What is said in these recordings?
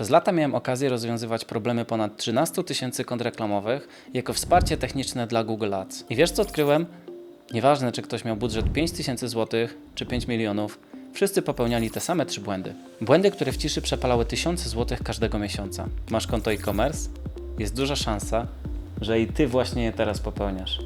Przez lata miałem okazję rozwiązywać problemy ponad 13 tysięcy kont reklamowych jako wsparcie techniczne dla Google Ads. I wiesz co odkryłem? Nieważne, czy ktoś miał budżet 5 tysięcy złotych czy 5 milionów, wszyscy popełniali te same trzy błędy. Błędy, które w ciszy przepalały tysiące złotych każdego miesiąca. Masz konto e-commerce? Jest duża szansa, że i ty właśnie je teraz popełniasz.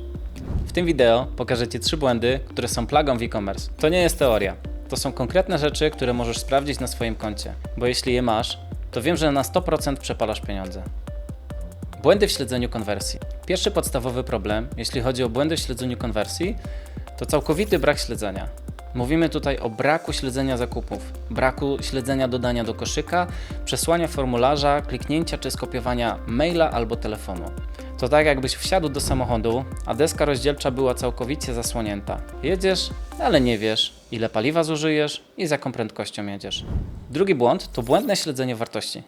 W tym wideo pokażę Ci trzy błędy, które są plagą w e-commerce. To nie jest teoria. To są konkretne rzeczy, które możesz sprawdzić na swoim koncie, bo jeśli je masz, to wiem, że na 100% przepalasz pieniądze. Błędy w śledzeniu konwersji. Pierwszy podstawowy problem, jeśli chodzi o błędy w śledzeniu konwersji, to całkowity brak śledzenia. Mówimy tutaj o braku śledzenia zakupów, braku śledzenia dodania do koszyka, przesłania formularza, kliknięcia czy skopiowania maila albo telefonu. To tak jakbyś wsiadł do samochodu, a deska rozdzielcza była całkowicie zasłonięta. Jedziesz, ale nie wiesz, ile paliwa zużyjesz i z jaką prędkością jedziesz. Drugi błąd to błędne śledzenie wartości.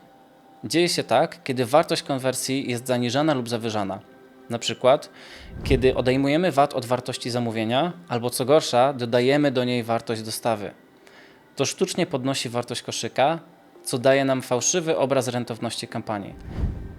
Dzieje się tak, kiedy wartość konwersji jest zaniżana lub zawyżana. Na przykład, kiedy odejmujemy VAT od wartości zamówienia, albo co gorsza, dodajemy do niej wartość dostawy. To sztucznie podnosi wartość koszyka, co daje nam fałszywy obraz rentowności kampanii.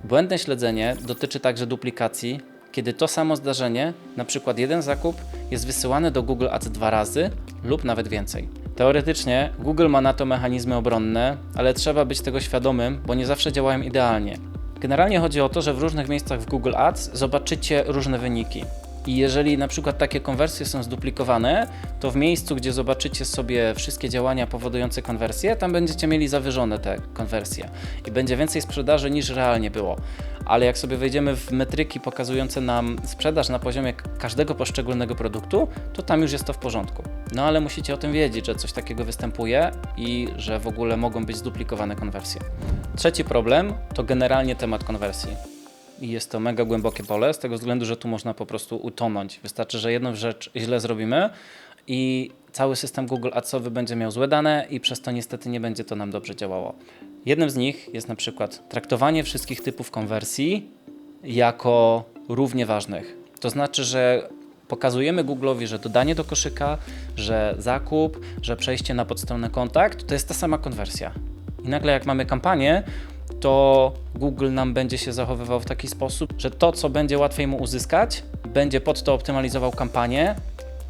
Błędne śledzenie dotyczy także duplikacji, kiedy to samo zdarzenie, przykład jeden zakup, jest wysyłany do Google Ads dwa razy lub nawet więcej. Teoretycznie Google ma na to mechanizmy obronne, ale trzeba być tego świadomym, bo nie zawsze działają idealnie. Generalnie chodzi o to, że w różnych miejscach w Google Ads zobaczycie różne wyniki. I jeżeli na przykład takie konwersje są zduplikowane, to w miejscu, gdzie zobaczycie sobie wszystkie działania powodujące konwersję, tam będziecie mieli zawyżone te konwersje i będzie więcej sprzedaży niż realnie było. Ale jak sobie wejdziemy w metryki pokazujące nam sprzedaż na poziomie każdego poszczególnego produktu, to tam już jest to w porządku. No ale musicie o tym wiedzieć, że coś takiego występuje i że w ogóle mogą być zduplikowane konwersje. Trzeci problem to generalnie temat konwersji. I jest to mega głębokie pole, z tego względu, że tu można po prostu utonąć. Wystarczy, że jedną rzecz źle zrobimy i cały system Google Adsowy będzie miał złe dane i przez to niestety nie będzie to nam dobrze działało. Jednym z nich jest na przykład traktowanie wszystkich typów konwersji jako równie ważnych. To znaczy, że pokazujemy Google'owi, że dodanie do koszyka, że zakup, że przejście na podstronę kontakt to jest ta sama konwersja. I nagle jak mamy kampanię, to Google nam będzie się zachowywał w taki sposób, że to, co będzie łatwiej mu uzyskać, będzie pod to optymalizował kampanię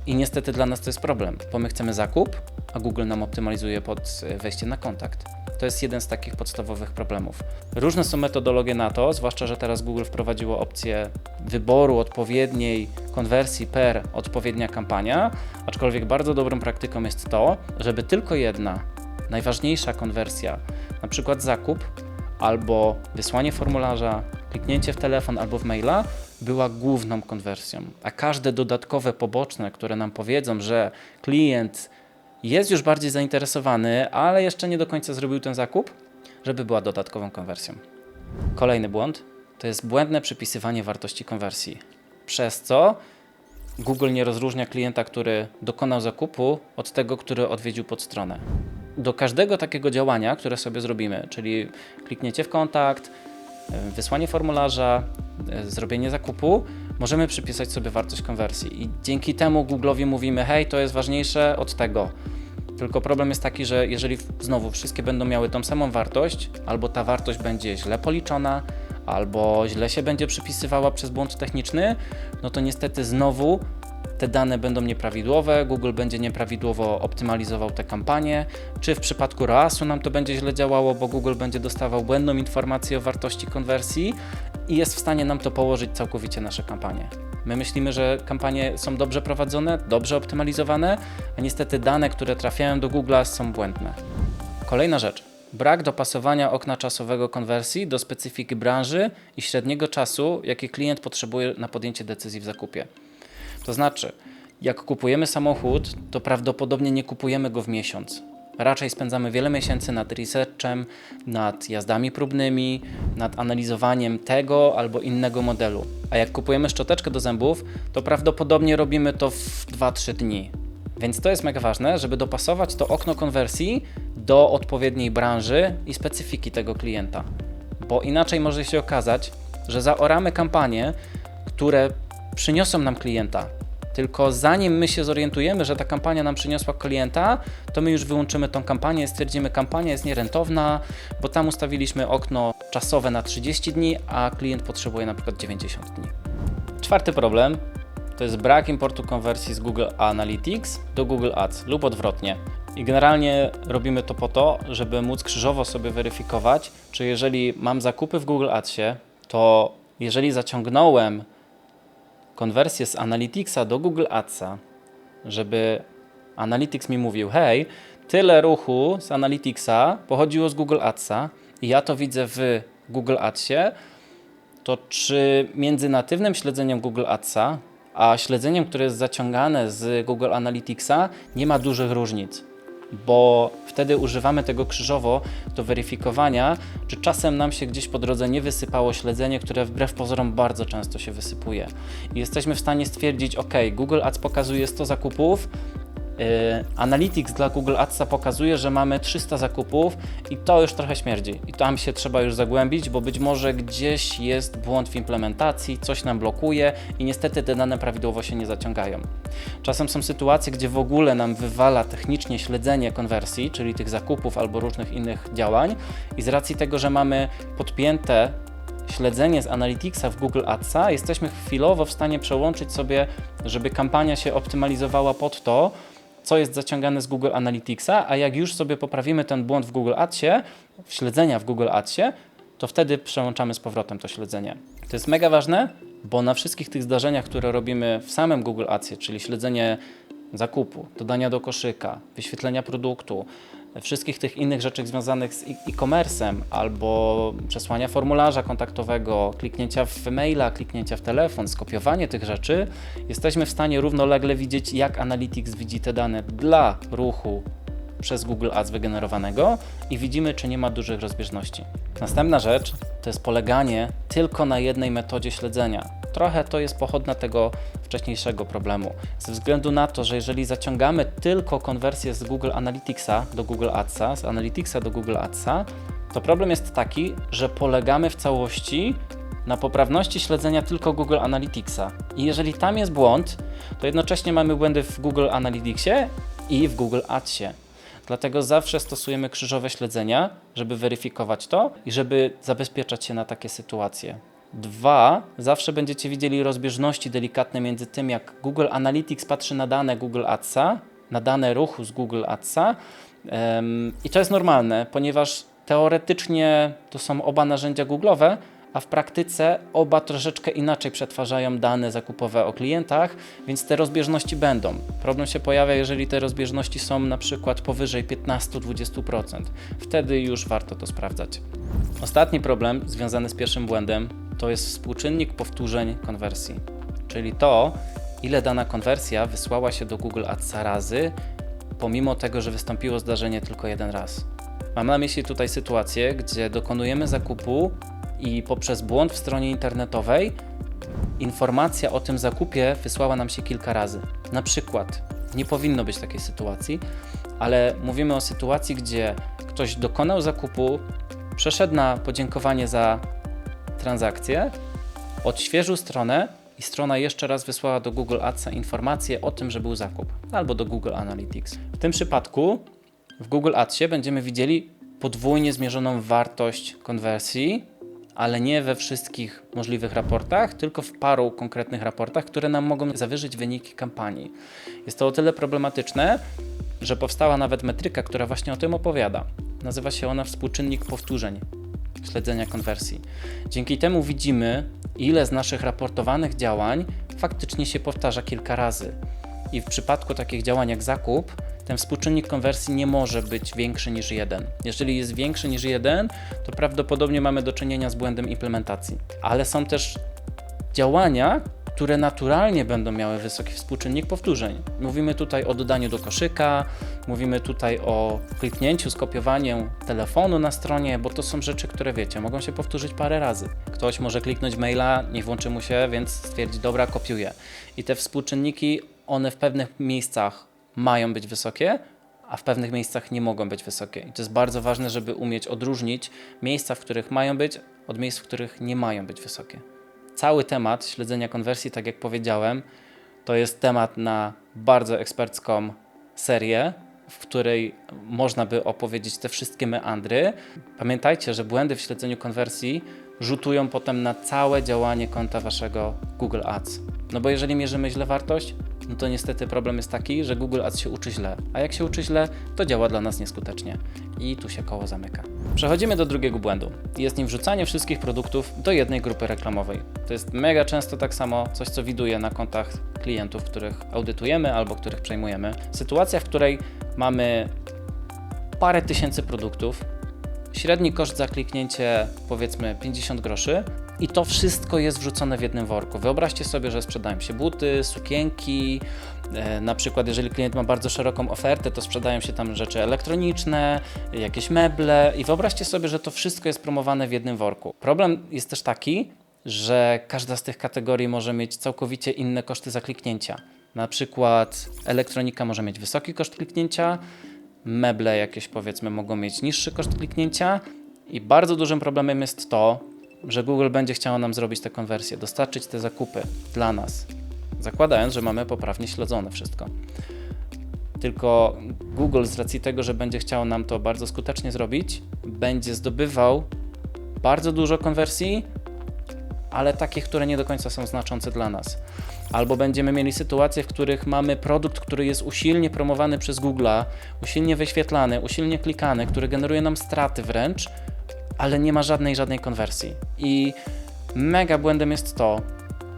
i niestety dla nas to jest problem, bo my chcemy zakup, a Google nam optymalizuje pod e, wejście na kontakt. To jest jeden z takich podstawowych problemów. Różne są metodologie na to, zwłaszcza, że teraz Google wprowadziło opcję wyboru odpowiedniej konwersji per odpowiednia kampania, aczkolwiek bardzo dobrą praktyką jest to, żeby tylko jedna najważniejsza konwersja, na przykład zakup, albo wysłanie formularza, kliknięcie w telefon albo w maila była główną konwersją, a każde dodatkowe poboczne, które nam powiedzą, że klient jest już bardziej zainteresowany, ale jeszcze nie do końca zrobił ten zakup, żeby była dodatkową konwersją. Kolejny błąd to jest błędne przypisywanie wartości konwersji, przez co Google nie rozróżnia klienta, który dokonał zakupu, od tego, który odwiedził podstronę. Do każdego takiego działania, które sobie zrobimy, czyli kliknięcie w kontakt, e, wysłanie formularza, e, zrobienie zakupu, możemy przypisać sobie wartość konwersji. I dzięki temu Google'owi mówimy: hej, to jest ważniejsze od tego. Tylko problem jest taki, że jeżeli znowu wszystkie będą miały tą samą wartość, albo ta wartość będzie źle policzona, albo źle się będzie przypisywała przez błąd techniczny, no to niestety znowu te dane będą nieprawidłowe, Google będzie nieprawidłowo optymalizował te kampanie, czy w przypadku ROAS-u nam to będzie źle działało, bo Google będzie dostawał błędną informację o wartości konwersji i jest w stanie nam to położyć całkowicie nasze kampanie. My myślimy, że kampanie są dobrze prowadzone, dobrze optymalizowane, a niestety dane, które trafiają do Google'a są błędne. Kolejna rzecz. Brak dopasowania okna czasowego konwersji do specyfiki branży i średniego czasu, jaki klient potrzebuje na podjęcie decyzji w zakupie. To znaczy, jak kupujemy samochód, to prawdopodobnie nie kupujemy go w miesiąc. Raczej spędzamy wiele miesięcy nad researchem, nad jazdami próbnymi, nad analizowaniem tego albo innego modelu. A jak kupujemy szczoteczkę do zębów, to prawdopodobnie robimy to w 2-3 dni. Więc to jest mega ważne, żeby dopasować to okno konwersji do odpowiedniej branży i specyfiki tego klienta. Bo inaczej może się okazać, że zaoramy kampanie, które przyniosą nam klienta. Tylko zanim my się zorientujemy, że ta kampania nam przyniosła klienta, to my już wyłączymy tą kampanię, stwierdzimy, kampania jest nierentowna, bo tam ustawiliśmy okno czasowe na 30 dni, a klient potrzebuje na przykład 90 dni. Czwarty problem to jest brak importu konwersji z Google Analytics do Google Ads lub odwrotnie. I generalnie robimy to po to, żeby móc krzyżowo sobie weryfikować, czy jeżeli mam zakupy w Google Adsie, to jeżeli zaciągnąłem konwersję z Analyticsa do Google Adsa, żeby Analytics mi mówił, hej, tyle ruchu z Analyticsa pochodziło z Google Adsa i ja to widzę w Google Adsie, to czy między natywnym śledzeniem Google Adsa, a śledzeniem, które jest zaciągane z Google Analyticsa, nie ma dużych różnic, bo wtedy używamy tego krzyżowo do weryfikowania, czy czasem nam się gdzieś po drodze nie wysypało śledzenie, które wbrew pozorom bardzo często się wysypuje. I jesteśmy w stanie stwierdzić, ok, Google Ads pokazuje 100 zakupów, Analytics dla Google Adsa pokazuje, że mamy 300 zakupów i to już trochę śmierdzi. I tam się trzeba już zagłębić, bo być może gdzieś jest błąd w implementacji, coś nam blokuje i niestety te dane prawidłowo się nie zaciągają. Czasem są sytuacje, gdzie w ogóle nam wywala technicznie śledzenie konwersji, czyli tych zakupów albo różnych innych działań i z racji tego, że mamy podpięte śledzenie z Analyticsa w Google Adsa, jesteśmy chwilowo w stanie przełączyć sobie, żeby kampania się optymalizowała pod to, co jest zaciągane z Google Analyticsa, a jak już sobie poprawimy ten błąd w Google Adsie, w śledzenia w Google Adsie, to wtedy przełączamy z powrotem to śledzenie. To jest mega ważne, bo na wszystkich tych zdarzeniach, które robimy w samym Google Adsie, czyli śledzenie zakupu, dodania do koszyka, wyświetlenia produktu, wszystkich tych innych rzeczy związanych z e-commerce'em albo przesłania formularza kontaktowego, kliknięcia w maila, kliknięcia w telefon, skopiowanie tych rzeczy, jesteśmy w stanie równolegle widzieć, jak Analytics widzi te dane dla ruchu przez Google Ads wygenerowanego i widzimy, czy nie ma dużych rozbieżności. Następna rzecz to jest poleganie tylko na jednej metodzie śledzenia. Trochę to jest pochodna tego wcześniejszego problemu. Ze względu na to, że jeżeli zaciągamy tylko konwersję z Google Analyticsa do Google Adsa, z Analyticsa do Google Adsa, to problem jest taki, że polegamy w całości na poprawności śledzenia tylko Google Analyticsa. I jeżeli tam jest błąd, to jednocześnie mamy błędy w Google Analyticsie i w Google Adsie. Dlatego zawsze stosujemy krzyżowe śledzenia, żeby weryfikować to i żeby zabezpieczać się na takie sytuacje. Dwa, zawsze będziecie widzieli rozbieżności delikatne między tym, jak Google Analytics patrzy na dane Google Adsa, na dane ruchu z Google Adsa. I to jest normalne, ponieważ teoretycznie to są oba narzędzia Google'owe, a w praktyce oba troszeczkę inaczej przetwarzają dane zakupowe o klientach, więc te rozbieżności będą. Problem się pojawia, jeżeli te rozbieżności są na przykład powyżej 15-20%. Wtedy już warto to sprawdzać. Ostatni problem związany z pierwszym błędem to jest współczynnik powtórzeń konwersji, czyli to, ile dana konwersja wysłała się do Google Adsa razy, pomimo tego, że wystąpiło zdarzenie tylko jeden raz. Mam na myśli tutaj sytuację, gdzie dokonujemy zakupu i poprzez błąd w stronie internetowej informacja o tym zakupie wysłała nam się kilka razy. Na przykład, nie powinno być takiej sytuacji, ale mówimy o sytuacji, gdzie ktoś dokonał zakupu, przeszedł na podziękowanie za transakcję, odświeżył stronę i strona jeszcze raz wysłała do Google Adsa informację o tym, że był zakup, albo do Google Analytics. W tym przypadku w Google Adsie będziemy widzieli podwójnie zmierzoną wartość konwersji, ale nie we wszystkich możliwych raportach, tylko w paru konkretnych raportach, które nam mogą zawyżyć wyniki kampanii. Jest to o tyle problematyczne, że powstała nawet metryka, która właśnie o tym opowiada. Nazywa się ona współczynnik powtórzeń śledzenia konwersji. Dzięki temu widzimy, ile z naszych raportowanych działań faktycznie się powtarza kilka razy. I w przypadku takich działań jak zakup, ten współczynnik konwersji nie może być większy niż 1. Jeżeli jest większy niż 1, to prawdopodobnie mamy do czynienia z błędem implementacji. Ale są też działania, które naturalnie będą miały wysoki współczynnik powtórzeń. Mówimy tutaj o dodaniu do koszyka, mówimy tutaj o kliknięciu, skopiowaniu telefonu na stronie, bo to są rzeczy, które wiecie, mogą się powtórzyć parę razy. Ktoś może kliknąć maila, nie włączy mu się, więc stwierdzi, dobra, kopiuję. I te współczynniki, one w pewnych miejscach mają być wysokie, a w pewnych miejscach nie mogą być wysokie. I to jest bardzo ważne, żeby umieć odróżnić miejsca, w których mają być, od miejsc, w których nie mają być wysokie cały temat śledzenia konwersji, tak jak powiedziałem, To jest temat na bardzo ekspercką serię, w której można by opowiedzieć te wszystkie meandry. Pamiętajcie, że błędy w śledzeniu konwersji rzutują potem na całe działanie konta waszego Google Ads. No bo jeżeli mierzymy źle wartość, no to niestety problem jest taki, że Google Ads się uczy źle, a jak się uczy źle, to działa dla nas nieskutecznie. I tu się koło zamyka. Przechodzimy do drugiego błędu. Jest nim wrzucanie wszystkich produktów do jednej grupy reklamowej. To jest mega często tak samo coś, co widuję na kontach klientów, których audytujemy albo których przejmujemy. Sytuacja, w której mamy parę tysięcy produktów, średni koszt za kliknięcie powiedzmy 50 groszy i to wszystko jest wrzucone w jednym worku. Wyobraźcie sobie, że sprzedają się buty, sukienki, e, na przykład jeżeli klient ma bardzo szeroką ofertę, to sprzedają się tam rzeczy elektroniczne, jakieś meble i wyobraźcie sobie, że to wszystko jest promowane w jednym worku. Problem jest też taki, że każda z tych kategorii może mieć całkowicie inne koszty za kliknięcia. Na przykład elektronika może mieć wysoki koszt kliknięcia, meble jakieś powiedzmy mogą mieć niższy koszt kliknięcia i bardzo dużym problemem jest to, że Google będzie chciało nam zrobić te konwersje, dostarczyć te zakupy dla nas, zakładając, że mamy poprawnie śledzone wszystko. Tylko Google z racji tego, że będzie chciał nam to bardzo skutecznie zrobić, będzie zdobywał bardzo dużo konwersji, ale takich, które nie do końca są znaczące dla nas. Albo będziemy mieli sytuacje, w których mamy produkt, który jest usilnie promowany przez Google'a, usilnie wyświetlany, usilnie klikany, który generuje nam straty wręcz, ale nie ma żadnej, żadnej konwersji. I mega błędem jest to,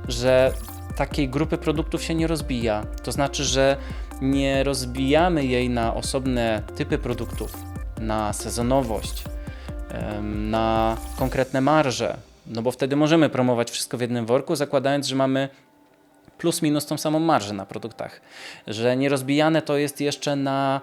że takiej grupy produktów się nie rozbija. To znaczy, że nie rozbijamy jej na osobne typy produktów, na sezonowość, na konkretne marże, no bo wtedy możemy promować wszystko w jednym worku, zakładając, że mamy plus minus tą samą marżę na produktach. Że nierozbijane to jest jeszcze na,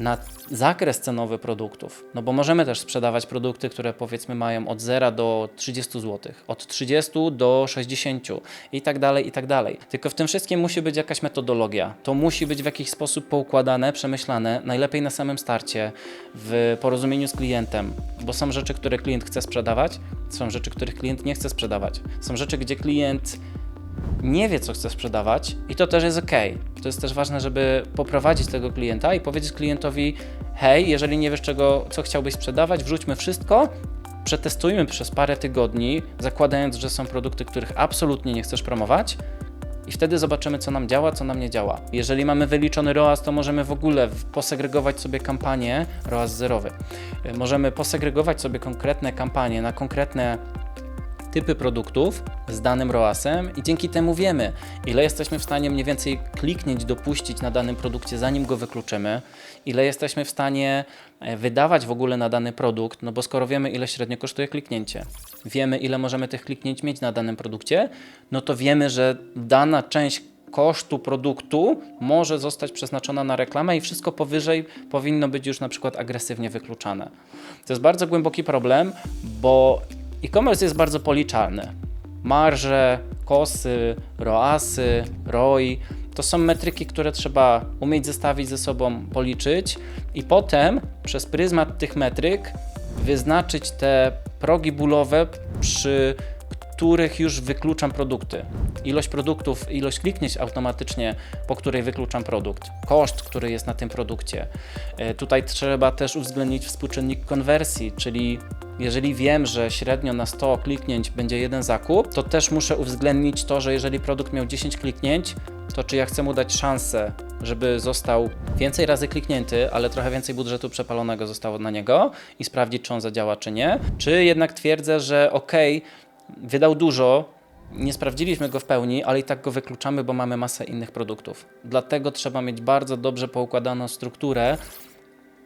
na zakres cenowy produktów. No bo możemy też sprzedawać produkty, które powiedzmy mają od 0 do 30 zł, od 30 do 60 i tak dalej, i tak dalej. Tylko w tym wszystkim musi być jakaś metodologia. To musi być w jakiś sposób poukładane, przemyślane, najlepiej na samym starcie, w porozumieniu z klientem, bo są rzeczy, które klient chce sprzedawać, są rzeczy, których klient nie chce sprzedawać. Są rzeczy, gdzie klient nie wie, co chce sprzedawać i to też jest ok. To jest też ważne, żeby poprowadzić tego klienta i powiedzieć klientowi: hej, jeżeli nie wiesz, czego, co chciałbyś sprzedawać, wrzućmy wszystko, przetestujmy przez parę tygodni, zakładając, że są produkty, których absolutnie nie chcesz promować. I wtedy zobaczymy, co nam działa, co nam nie działa. Jeżeli mamy wyliczony ROAS, to możemy w ogóle posegregować sobie kampanię, ROAS zerowy. Możemy posegregować sobie konkretne kampanie na konkretne typy produktów z danym ROASem i dzięki temu wiemy, ile jesteśmy w stanie mniej więcej kliknięć dopuścić na danym produkcie, zanim go wykluczymy, ile jesteśmy w stanie e, wydawać w ogóle na dany produkt, no bo skoro wiemy, ile średnio kosztuje kliknięcie, wiemy, ile możemy tych kliknięć mieć na danym produkcie, no to wiemy, że dana część kosztu produktu może zostać przeznaczona na reklamę i wszystko powyżej powinno być już na przykład agresywnie wykluczane. To jest bardzo głęboki problem, bo e-commerce jest bardzo policzalny. Marże, kosy, roasy, ROI to są metryki, które trzeba umieć zestawić ze sobą, policzyć i potem przez pryzmat tych metryk wyznaczyć te progi bólowe, przy których już wykluczam produkty. Ilość produktów, ilość kliknięć automatycznie, po której wykluczam produkt, koszt, który jest na tym produkcie. E, Tutaj trzeba też uwzględnić współczynnik konwersji, czyli jeżeli wiem, że średnio na 100 kliknięć będzie jeden zakup, to też muszę uwzględnić to, że jeżeli produkt miał 10 kliknięć, to czy ja chcę mu dać szansę, żeby został więcej razy kliknięty, ale trochę więcej budżetu przepalonego zostało na niego i sprawdzić, czy on zadziała, czy nie, czy jednak twierdzę, że ok, wydał dużo, nie sprawdziliśmy go w pełni, ale i tak go wykluczamy, bo mamy masę innych produktów. Dlatego trzeba mieć bardzo dobrze poukładaną strukturę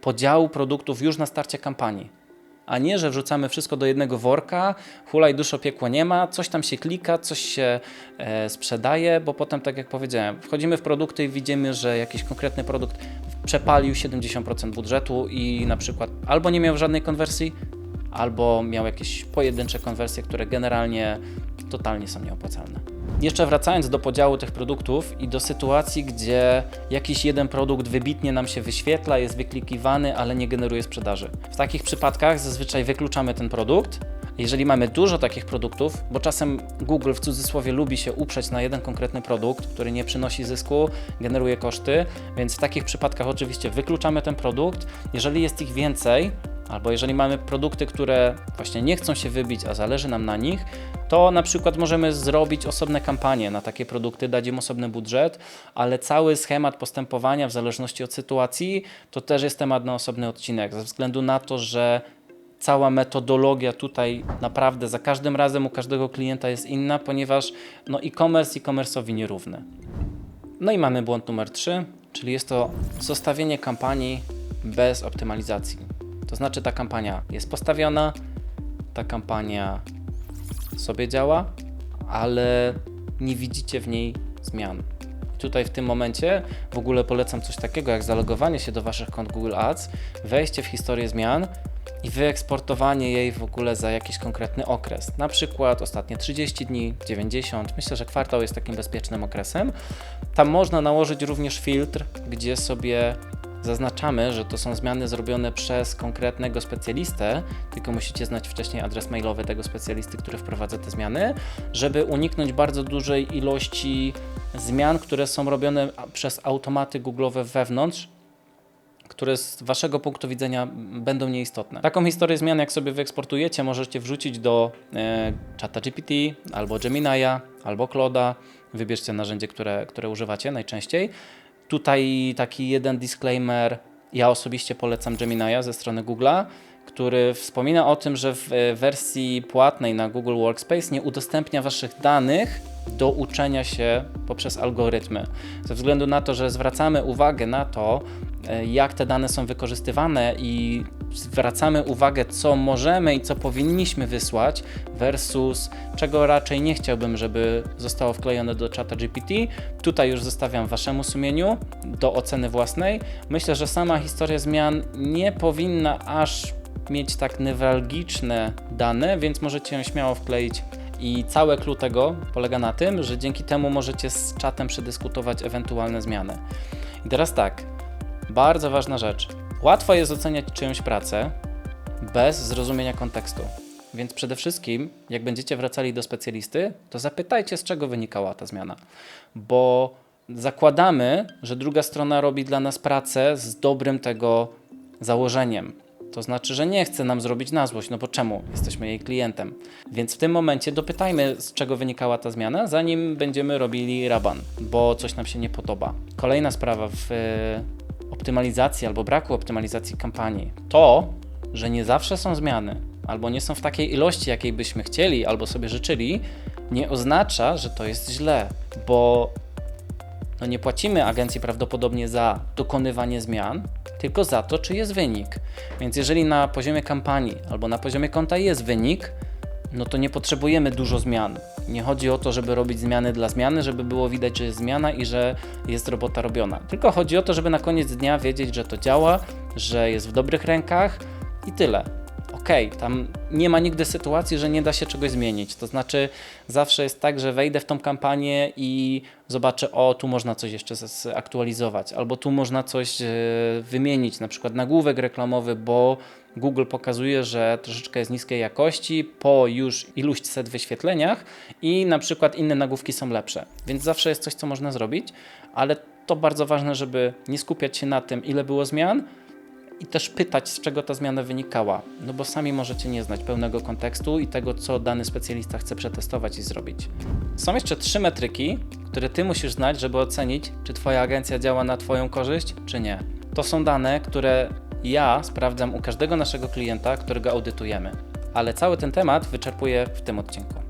podziału produktów już na starcie kampanii. A nie, że wrzucamy wszystko do jednego worka, hulaj duszo piekło nie ma, coś tam się klika, coś się e, sprzedaje, bo potem, tak jak powiedziałem, wchodzimy w produkty i widzimy, że jakiś konkretny produkt przepalił 70% budżetu i na przykład albo nie miał żadnej konwersji, albo miał jakieś pojedyncze konwersje, które generalnie totalnie są nieopłacalne. Jeszcze wracając do podziału tych produktów i do sytuacji, gdzie jakiś jeden produkt wybitnie nam się wyświetla, jest wyklikiwany, ale nie generuje sprzedaży. W takich przypadkach zazwyczaj wykluczamy ten produkt, Jeżeli mamy dużo takich produktów, bo czasem Google w cudzysłowie lubi się uprzeć na jeden konkretny produkt, który nie przynosi zysku, generuje koszty, więc w takich przypadkach oczywiście wykluczamy ten produkt. Jeżeli jest ich więcej, albo jeżeli mamy produkty, które właśnie nie chcą się wybić, a zależy nam na nich, to na przykład możemy zrobić osobne kampanie na takie produkty, dać im osobny budżet, ale cały schemat postępowania w zależności od sytuacji to też jest temat na osobny odcinek, ze względu na to, że cała metodologia tutaj naprawdę za każdym razem u każdego klienta jest inna, ponieważ no e-commerce e-commerce'owi nierówny. No i mamy błąd numer 3, czyli jest to zostawienie kampanii bez optymalizacji. To znaczy ta kampania jest postawiona, ta kampania sobie działa, ale nie widzicie w niej zmian. Tutaj w tym momencie w ogóle polecam coś takiego jak zalogowanie się do Waszych kont Google Ads, wejście w historię zmian i wyeksportowanie jej w ogóle za jakiś konkretny okres. Na przykład ostatnie 30 dni, 90. Myślę, że kwartał jest takim bezpiecznym okresem. Tam można nałożyć również filtr, gdzie sobie zaznaczamy, że to są zmiany zrobione przez konkretnego specjalistę, tylko musicie znać wcześniej adres mailowy tego specjalisty, który wprowadza te zmiany, żeby uniknąć bardzo dużej ilości zmian, które są robione przez automaty Google'owe wewnątrz, które z Waszego punktu widzenia będą nieistotne. Taką historię zmian, jak sobie wyeksportujecie, możecie wrzucić do e, czata GPT, albo Gemini'a, albo Cloda. Wybierzcie narzędzie, które, które używacie najczęściej. Tutaj taki jeden disclaimer. Ja osobiście polecam Gemini'a ze strony Google'a, który wspomina o tym, że w e, wersji płatnej na Google Workspace nie udostępnia Waszych danych do uczenia się poprzez algorytmy. Ze względu na to, że zwracamy uwagę na to, e, jak te dane są wykorzystywane i zwracamy uwagę, co możemy i co powinniśmy wysłać, versus czego raczej nie chciałbym, żeby zostało wklejone do czata GPT. Tutaj już zostawiam Waszemu sumieniu do oceny własnej. Myślę, że sama historia zmian nie powinna aż mieć tak newralgiczne dane, więc możecie ją śmiało wkleić i całe clue tego polega na tym, że dzięki temu możecie z czatem przedyskutować ewentualne zmiany. I teraz tak, bardzo ważna rzecz. Łatwo jest oceniać czyjąś pracę bez zrozumienia kontekstu. Więc przede wszystkim, jak będziecie wracali do specjalisty, to zapytajcie, z czego wynikała ta zmiana. Bo zakładamy, że druga strona robi dla nas pracę z dobrym tego założeniem. To znaczy, że nie chce nam zrobić na złość, no bo czemu? Jesteśmy jej klientem. Więc w tym momencie dopytajmy, z czego wynikała ta zmiana, zanim będziemy robili raban, bo coś nam się nie podoba. Kolejna sprawa w e, optymalizacji albo braku optymalizacji kampanii to, że nie zawsze są zmiany, albo nie są w takiej ilości, jakiej byśmy chcieli albo sobie życzyli, nie oznacza, że to jest źle, bo no nie płacimy agencji prawdopodobnie za dokonywanie zmian, tylko za to, czy jest wynik. Więc jeżeli na poziomie kampanii albo na poziomie konta jest wynik, no to nie potrzebujemy dużo zmian. Nie chodzi o to, żeby robić zmiany dla zmiany, żeby było widać, że jest zmiana i że jest robota robiona. Tylko chodzi o to, żeby na koniec dnia wiedzieć, że to działa, że jest w dobrych rękach i tyle. Okej, tam nie ma nigdy sytuacji, że nie da się czegoś zmienić. To znaczy, zawsze jest tak, że wejdę w tą kampanię i zobaczę, o, tu można coś jeszcze zaktualizować, albo tu można coś e, wymienić, na przykład nagłówek reklamowy, bo Google pokazuje, że troszeczkę jest niskiej jakości po już iluś set wyświetleniach i na przykład inne nagłówki są lepsze. Więc zawsze jest coś, co można zrobić, ale to bardzo ważne, żeby nie skupiać się na tym, ile było zmian, i też pytać, z czego ta zmiana wynikała, no bo sami możecie nie znać pełnego kontekstu i tego, co dany specjalista chce przetestować i zrobić. Są jeszcze trzy metryki, które ty musisz znać, żeby ocenić, czy twoja agencja działa na twoją korzyść, czy nie. To są dane, które ja sprawdzam u każdego naszego klienta, którego audytujemy. Ale cały ten temat wyczerpuję w tym odcinku.